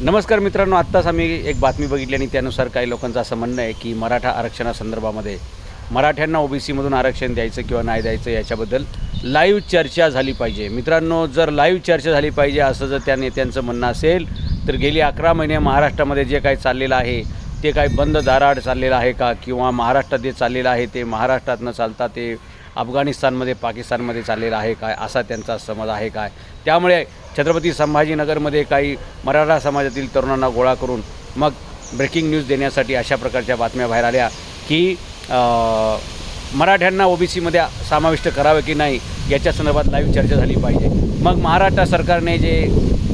नमस्कार मित्रांनो आत्ताच आम्ही एक बातमी बघितली आणि त्यानुसार काही लोकांचं असं म्हणणं आहे की मराठा आरक्षणासंदर्भामध्ये मराठ्यांना ओबीसीमधून आरक्षण द्यायचं किंवा नाही द्यायचं याच्याबद्दल लाईव्ह चर्चा झाली पाहिजे. मित्रांनो जर लाईव्ह चर्चा झाली पाहिजे असं जर त्या नेत्यांचं म्हणणं असेल तर गेली अकरा महिने महाराष्ट्रामध्ये जे काही चाललेलं आहे ते काही बंद दाराड चाललेलं आहे का? किंवा महाराष्ट्रात जे चाललेलं आहे ते महाराष्ट्रात न चालता ते अफगाणिस्तानमध्ये पाकिस्तानमध्ये चाललेलं आहे काय? असा त्यांचा समज आहे काय? त्यामुळे छत्रपती संभाजीनगरमध्ये काही मराठा समाजातील तरुणांना गोळा करून मग ब्रेकिंग न्यूज देण्यासाठी अशा प्रकारच्या बातम्या बाहेर आल्या की मराठ्यांना ओबीसीमध्ये समाविष्ट करावं की नाही याच्या संदर्भात लाईव्ह चर्चा झाली पाहिजे. मग महाराष्ट्र सरकारने जे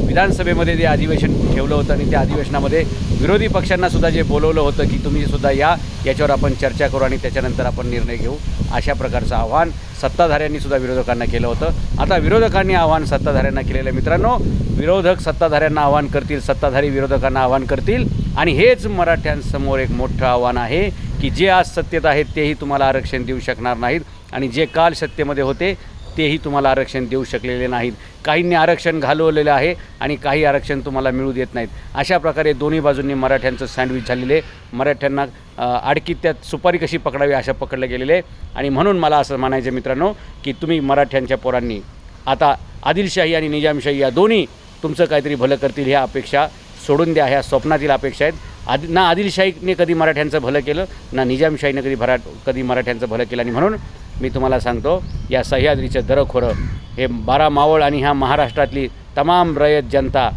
विधानसभेमध्ये जे अधिवेशन ठेवलं होतं आणि त्या अधिवेशनामध्ये विरोधी पक्षांना सुद्धा जे बोलवलं होतं की तुम्ही सुद्धा या याच्यावर आपण चर्चा करू आणि त्याच्यानंतर आपण निर्णय घेऊ अशा प्रकारचं आव्हान सत्ताधाऱ्यांनी सुद्धा विरोधकांना केलं होतं. आता विरोधकांनी आव्हान सत्ताधाऱ्यांना केलेलं आहे मित्रांनो. विरोधक सत्ताधाऱ्यांना आव्हान करतील सत्ताधारी विरोधकांना आव्हान करतील. आणि हेच मराठ्यांसमोर एक मोठं आव्हान आहे की जे आज सत्तेत आहेत तेही तुम्हाला आरक्षण देऊ शकणार नाहीत. आणि जे काल सत्तेमध्ये होते तेही तुम्हाला आरक्षण देऊ शकलेले नाहीत. काहींनी आरक्षण घालवलेलं आहे आणि काही आरक्षण तुम्हाला मिळू देत नाहीत. अशा प्रकारे दोन्ही बाजूंनी मराठ्यांचं सँडविच झालेले मराठ्यांना आडकी त्यात सुपारी कशी पकडावी अशा पकडले गेलेले आणि म्हणून मला असं म्हणायचं मित्रांनो की तुम्ही मराठ्यांच्या पोरांनी आता आदिलशाही आणि निजामशाही या दोन्ही तुमचं काहीतरी भलं करतील ह्या अपेक्षा सोडून द्या ह्या स्वप्नातील अपेक्षा आहेत. आदि ना आदिलशाहीने कधी मराठ्यांचं भलं केलं ना निजामशाहीने कधी भरा कधी मराठ्यांचं भलं केलं. आणि म्हणून मी तुम्हाला सांगतो या सह्याद्रीचं दरखोरं हे बारा मावळ आणि ह्या महाराष्ट्रातली तमाम रयत जनता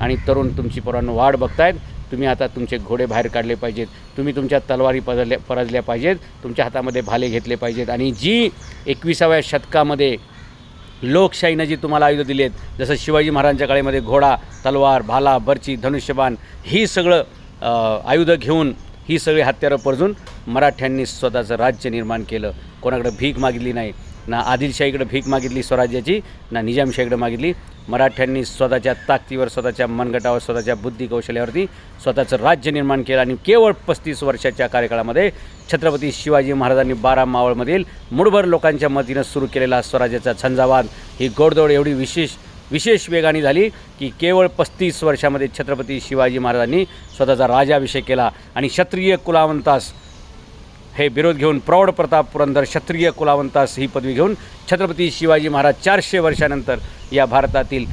आणि तरुण तुमची पोरांनो वाढ बघतायत. तुम्ही आता तुमचे घोडे बाहेर काढले पाहिजेत. तुम्ही तुमच्या तलवारी पजरल्या परजल्या पाहिजेत. तुमच्या हातामध्ये भाले घेतले पाहिजेत. आणि जी एकविसाव्या शतकामध्ये लोकशाहीनं जी तुम्हाला आयुधं दिली आहेत जसं शिवाजी महाराजांच्या काळेमध्ये घोडा तलवार भाला बर्ची धनुष्यबाण ही सगळं आयुधं घेऊन ही सगळी हत्यारं परजून मराठ्यांनी स्वतःचं राज्य निर्माण केलं. कोणाकडे भीक मागितली नाही ना आदिलशाहीकडे भीक मागितली स्वराज्याची ना निजामशाहीकडे मागितली. मराठ्यांनी स्वतःच्या ताकदीवर स्वतःच्या मनगटावर स्वतःच्या बुद्धी कौशल्यावरती स्वतःचं राज्य निर्माण केलं आणि केवळ पस्तीस वर्षाच्या कार्यकाळामध्ये छत्रपती शिवाजी महाराजांनी बारा मावळमधील मुठभर लोकांच्या मतीनं सुरू केलेला स्वराज्याचा झंझावाद ही गोडदोड एवढी विशेष विशेष वेगाने झाली की केवळ पस्तीस वर्षामध्ये छत्रपती शिवाजी महाराजांनी स्वतःचा राजाभिषेक केला आणि क्षत्रिय कुलावंतास हे विरोध घेऊन प्रौढ प्रताप पुरंदर क्षत्रिय कुलावंतास ही पदवी घेऊन छत्रपती शिवाजी महाराज चारशे वर्षानंतर या भारतातील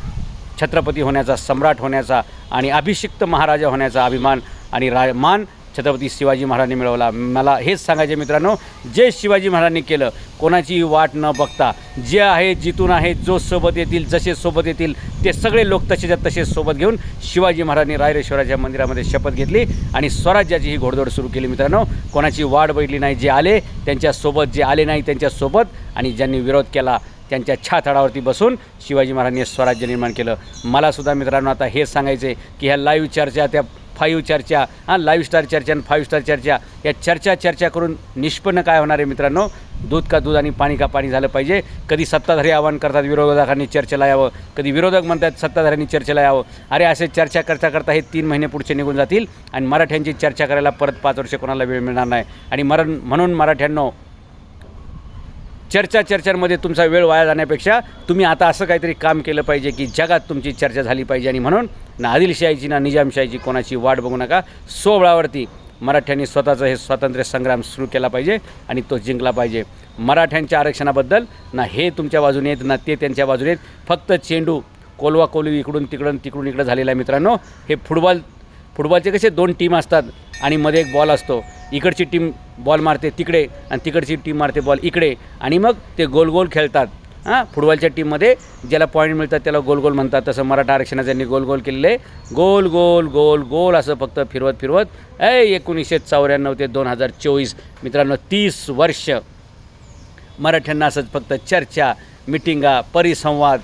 छत्रपती होण्याचा सम्राट होण्याचा आणि अभिषिक्त महाराजा होण्याचा अभिमान आणि रा मान छत्रपती शिवाजी महाराजांनी मिळवला. मला हेच सांगायचे मित्रांनो जे शिवाजी महाराजांनी केलं कोणाचीही वाट न बघता जे आहे जिथून आहे जो सोबत येतील जसे सोबत येतील ते सगळे लोक तसेच्या तसेच सोबत घेऊन शिवाजी महाराजांनी रायरेश्वराच्या मंदिरामध्ये शपथ घेतली आणि स्वराज्याची ही घोडदौड सुरू केली मित्रांनो. कोणाची वाट बघितली नाही जे आले त्यांच्यासोबत जे आले नाही त्यांच्यासोबत आणि ज्यांनी विरोध केला त्यांच्या छाताडावरती बसून शिवाजी महाराजांनी स्वराज्य निर्माण केलं. मलासुद्धा मित्रांनो आता हेच सांगायचं आहे की ह्या लाईव्ह चर्चा त्या फाईव्ह चर्चा हां लाईव्ह स्टार चर्चा आणि फाईव्ह स्टार चर्चा या चर्चा चर्चा करून निष्पन्न काय होणार आहे मित्रांनो? दूध का दूध आणि पाणी का पाणी झालं पाहिजे. कधी सत्ताधारी आवाहन करतात विरोधकांनी चर्चेला यावं कधी विरोधक म्हणतात सत्ताधाऱ्यांनी चर्चेला यावं. अरे असे चर्चा करता करता हे तीन महिने पुढचे निघून जातील आणि मराठ्यांची चर्चा करायला परत पाच वर्ष कोणाला वेळ मिळणार नाही. आणि मरण म्हणून मराठ्यांनो चर्चा चर्चांमध्ये तुमचा वेळ वाया जाण्यापेक्षा तुम्ही आता असं काहीतरी काम केलं पाहिजे की जगात तुमची चर्चा झाली पाहिजे आणि म्हणून ना आदिलशाहीची ना निजामशाहीची कोणाची वाट बघू नका. सोबळावरती मराठ्यांनी स्वतःचं हे स्वातंत्र्य संग्राम सुरू केला पाहिजे आणि तो जिंकला पाहिजे. मराठ्यांच्या आरक्षणाबद्दल ना हे तुमच्या बाजूने आहेत ना ते त्यांच्या बाजूने आहेत. फक्त चेंडू कोलवा कोलवी इकडून तिकडून तिकडून इकडं झालेला आहे मित्रांनो हे फुटबॉल फुटबॉलचे कसे दोन टीम असतात आणि मध्ये एक बॉल असतो. इकडची टीम बॉल मारते तिकडे आणि तिकडची टीम मारते बॉल इकडे आणि मग ते गोल गोल खेळतात. हां फुटबॉलच्या टीममध्ये ज्याला पॉईंट मिळतात त्याला गोल गोल म्हणतात. तसं मराठा आरक्षणाचं त्यांनी गोल गोल केलेले गोल गोल गोल गोल असं फक्त फिरवत फिरवत. ए एकोणीसशे चौऱ्याण्णव ते दोन हजार चोवीस. मित्रांनो तीस वर्ष मराठ्यांना असंच फक्त चर्चा मिटिंगा परिसंवाद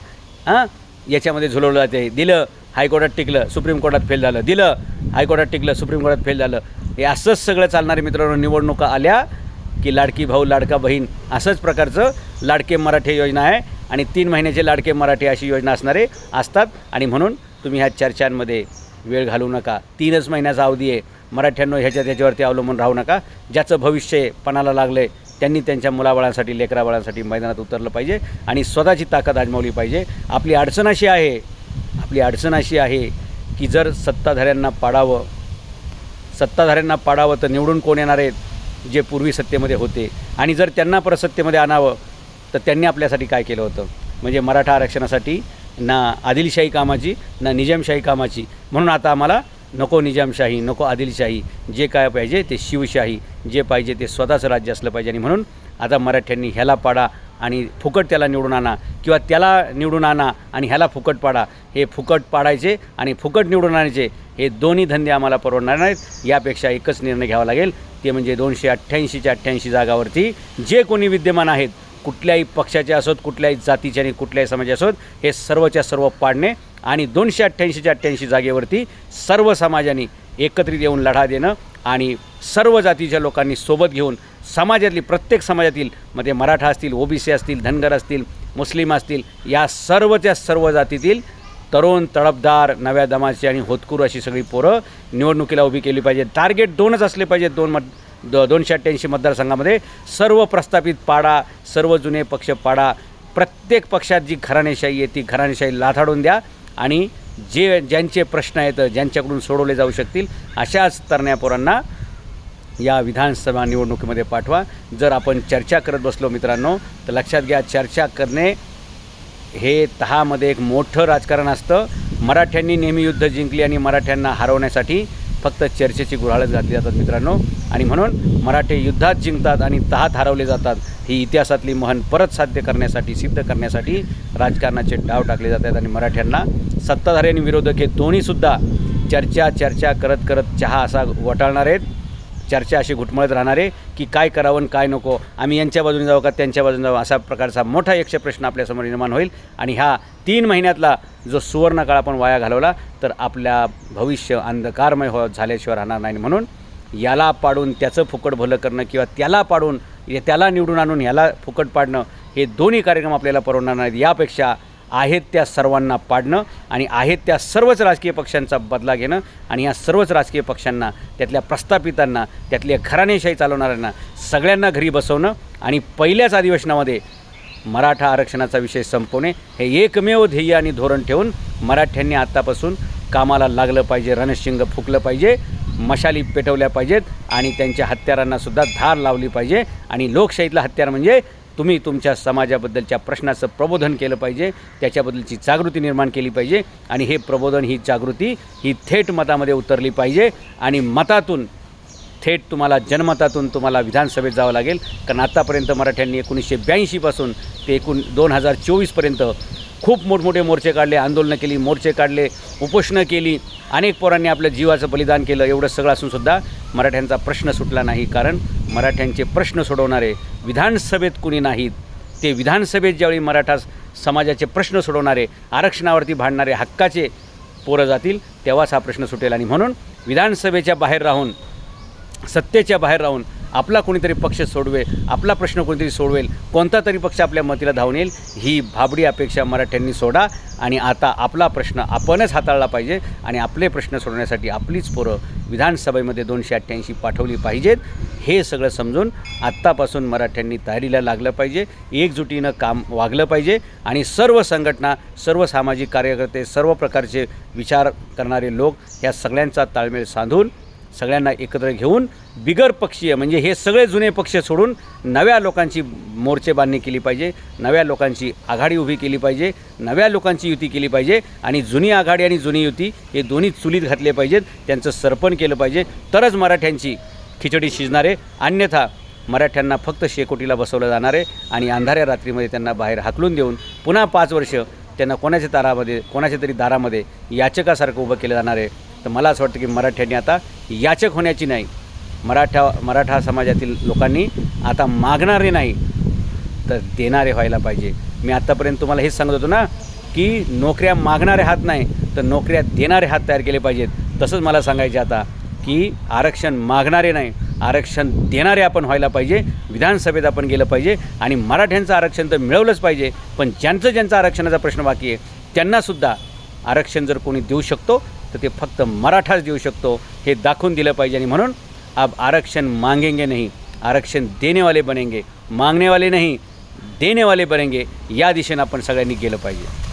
हां याच्यामध्ये झुलवलं जाते. दिलं हायकोर्टात टिकलं सुप्रीम कोर्टात फेल झालं दिलं हायकोर्टात टिकलं सुप्रीम कोर्टात फेल झालं. हे असंच सगळं चालणारे मित्रांनो निवडणुका आल्या की लाडकी भाऊ लाडका बहीण असंच प्रकारचं लाडके मराठे योजना आहे आणि तीन महिन्याचे लाडके मराठे अशी योजना असणारे असतात. आणि म्हणून तुम्ही ह्या चर्चांमध्ये वेळ घालवू नका. तीनच महिन्याचा अवधी आहे. मराठ्यांनो ह्याच्या त्याच्यावरती अवलंबून राहू नका. ज्याचं भविष्य पणाला लागलं आहे त्यांनी त्यांच्या मुलाबाळांसाठी लेकराबाळांसाठी मैदानात उतरलं पाहिजे आणि स्वतःची ताकद आजमावली पाहिजे. आपली अडचण अशी आहे आपली अडचण अशी आहे की जर सत्ताधाऱ्यांना पाडावं सत्ताधाऱ्यांना पाडावं तर निवडून कोण येणार आहेत जे पूर्वी सत्तेमध्ये होते? आणि जर त्यांना परत सत्तेमध्ये आणावं तर त्यांनी आपल्यासाठी काय केलं होतं? म्हणजे मराठा आरक्षणासाठी ना आदिलशाही कामाची ना निजामशाही कामाची. म्हणून आता आम्हाला नको निजामशाही नको आदिलशाही. जे काय पाहिजे ते शिवशाही. जे पाहिजे ते स्वतःचं राज्य असलं पाहिजे. आणि म्हणून आता मराठ्यांनी ह्याला पाडा आणि फुकट त्याला निवडून आणा किंवा त्याला निवडून आणा आणि ह्याला फुकट पाडा. हे फुकट पाडायचे आणि फुकट निवडून आणायचे हे दोन्ही धंदे आम्हाला परवडणार नाहीत. यापेक्षा एकच निर्णय घ्यावा लागेल. ते म्हणजे दोनशे अठ्ठ्याऐंशीच्या अठ्ठ्याऐंशी जागावरती जे कोणी विद्यमान आहेत कुठल्याही पक्षाचे असोत कुठल्याही जातीचे आणि कुठल्याही समाजाचे असोत हे सर्वच्या सर्व पाडणे आणि दोनशे अठ्ठ्याऐंशीच्या अठ्ठ्याऐंशी जागेवरती सर्व समाजांनी एकत्रित येऊन लढा देणं आणि सर्व जातीच्या लोकांनी सोबत घेऊन समाजातली प्रत्येक समाजातील मध्ये मराठा असतील ओबीसी असतील धनगर असतील मुस्लिम असतील या सर्वच्या सर्व जातीतील तरुण तडपदार नव्या दमाची आणि होतकूर अशी सगळी पोरं निवडणुकीला उभी केली पाहिजे. टार्गेट दोनच असले पाहिजेत दोन मत दो दोनशे अठ्ठ्याऐंशी मतदारसंघामध्ये. सर्व प्रस्थापित पाडा सर्व जुने पक्ष पाडा. प्रत्येक पक्षात जी घराणेशाही आहे ती घराणेशाही लाथाडून द्या आणि जे ज्यांचे प्रश्न आहेत ज्यांच्याकडून सोडवले जाऊ शकतील अशाच तरण्या पोरांना या विधानसभा निवडणुकीमध्ये पाठवा. जर आपण चर्चा करत बसलो मित्रांनो तर लक्षात घ्या चर्चा करणे हे तहामध्ये एक मोठं राजकारण असतं. मराठ्यांनी नेहमी युद्ध जिंकली आणि मराठ्यांना हरवण्यासाठी फक्त चर्चेची गुऱ्हाळच घातली जातात मित्रांनो. आणि म्हणून मराठे युद्धात जिंकतात आणि तहात हरवले जातात ही इतिहासातली महन परत साध्य करण्यासाठी सिद्ध करण्यासाठी राजकारणाचे डाव टाकले जातात आणि मराठ्यांना सत्ताधारी आणि विरोधक हे दोन्हीसुद्धा चर्चा चर्चा करत करत चहा असा वटाळणार आहेत. चर्चा अशी घुटमळत राहणार आहे की काय करावं आणि काय नको. आम्ही यांच्या बाजूने जाऊ का त्यांच्या बाजूने जाऊ? असा प्रकारचा मोठा यक्ष प्रश्न आपल्यासमोर निर्माण होईल. आणि ह्या तीन महिन्यातला जो सुवर्णकाळ आपण वाया घालवला तर आपल्या भविष्य अंधकारमय हो झाल्याशिवाय राहणार नाही. म्हणून याला पाडून त्याचं फुकट भलं करणं किंवा त्याला पाडून त्याला निवडून आणून ह्याला फुकट पाडणं हे दोन्ही कार्यक्रम आपल्याला परवडणार नाहीत. यापेक्षा आहेत त्या सर्वांना पाडणं आणि आहेत त्या सर्वच राजकीय पक्षांचा बदला घेणं आणि या सर्वच राजकीय पक्षांना त्यातल्या प्रस्थापितांना त्यातल्या घराणेशाही चालवणाऱ्यांना सगळ्यांना घरी बसवणं आणि पहिल्याच अधिवेशनामध्ये मराठा आरक्षणाचा विषय संपवणे हे एकमेव ध्येय आणि धोरण ठेवून मराठ्यांनी आत्तापासून कामाला लागलं पाहिजे रणशिंग फुकलं पाहिजे मशाली पेटवल्या पाहिजेत आणि त्यांच्या हत्यारांनासुद्धा धार लावली पाहिजे आणि लोकशाहीतलं हत्यार म्हणजे तुम्ही तुमच्या समाजाबद्दलच्या प्रश्नाचं प्रबोधन केलं पाहिजे त्याच्याबद्दलची जागृती निर्माण केली पाहिजे आणि हे प्रबोधन ही जागृती ही थेट मतामध्ये उतरली पाहिजे आणि मतातून थेट तुम्हाला जनमतातून तुम्हाला विधानसभेत जावं लागेल. कारण आत्तापर्यंत मराठ्यांनी एकोणीसशे ब्याऐंशीपासून ते एकूण दोन हजार चोवीसपर्यंत खूप मोठमोठे मोर्चे काढले आंदोलनं केली मोर्चे काढले उपोषणं केली अनेक पोरांनी आपल्या जीवाचं बलिदान केलं एवढं सगळं असूनसुद्धा मराठ्यांचा प्रश्न सुटला नाही. कारण मराठ्यांचे प्रश्न सोडवणारे विधानसभेत कुणी नाहीत ते विधानसभेत ज्यावेळी मराठा समाजाचे प्रश्न सोडवणारे आरक्षणावरती भांडणारे हक्काचे पोरं जातील तेव्हाच हा प्रश्न सुटेल. आणि म्हणून विधानसभेच्या बाहेर राहून सत्तेच्या बाहेर राहून आपला कोणीतरी पक्ष सोडवेल आपला प्रश्न कोणीतरी सोडवेल कोणता तरी पक्ष आपल्या मतीला धावून येईल ही भाबडी अपेक्षा मराठ्यांनी सोडा आणि आता आपला प्रश्न आपणच हाताळला पाहिजे आणि आपले प्रश्न सोडवण्यासाठी आपलीच पोरं विधानसभेमध्ये दोनशे अठ्ठ्याऐंशी पाठवली पाहिजेत. हे सगळं समजून आत्तापासून मराठ्यांनी तयारीला लागलं पाहिजे एकजुटीनं काम वागलं पाहिजे आणि सर्व संघटना सर्व सामाजिक कार्यकर्ते सर्व प्रकारचे विचार करणारे लोक ह्या सगळ्यांचा ताळमेळ साधून सगळ्यांना एकत्र घेऊन बिगर पक्षीय म्हणजे हे सगळे जुने पक्ष सोडून नव्या लोकांची मोर्चे बांधणी केली पाहिजे नव्या लोकांची आघाडी उभी केली पाहिजे नव्या लोकांची युती केली पाहिजे आणि जुनी आघाडी आणि जुनी युती हे दोन्ही चुलीत घातले पाहिजेत त्यांचं सर्पण केलं पाहिजे. तरच मराठ्यांची खिचडी शिजणारे अन्यथा मराठ्यांना फक्त शेकोटीला बसवलं जाणार आहे आणि अंधाऱ्या रात्रीमध्ये त्यांना बाहेर हाकलून देऊन पुन्हा पाच वर्ष त्यांना कोणाच्या दारामध्ये कोणाच्या तरी दारामध्ये याचकासारखं उभं केलं जाणार आहे तर मला असं वाटतं की मराठ्यांनी आता याचक होण्याची नाही. मराठा मराठा समाजातील लोकांनी आता मागणारे नाही तर देणारे व्हायला पाहिजे. मी आत्तापर्यंत तुम्हाला हेच सांगत होतो ना की नोकऱ्या मागणारे हात नाही तर नोकऱ्या देणारे हात तयार केले पाहिजेत. तसंच मला सांगायचे आता की आरक्षण मागणारे नाही आरक्षण देणारे आपण व्हायला पाहिजे विधानसभेत आपण गेलं पाहिजे आणि मराठ्यांचं आरक्षण तर मिळवलंच पाहिजे पण ज्यांचं ज्यांचं आरक्षणाचा प्रश्न बाकी आहे त्यांनासुद्धा आरक्षण जर कोणी देऊ शकतो तर ते फक्त मराठाच देऊ शकतो हे दाखवून दिलं पाहिजे. आणि म्हणून अब आरक्षण मांगेंगे नाही आरक्षण देणेवाले बनेंगे मागणेवाले नाही देणेवाले वाले बनेंगे या दिशेनं आपण सगळ्यांनी गेलं पाहिजे.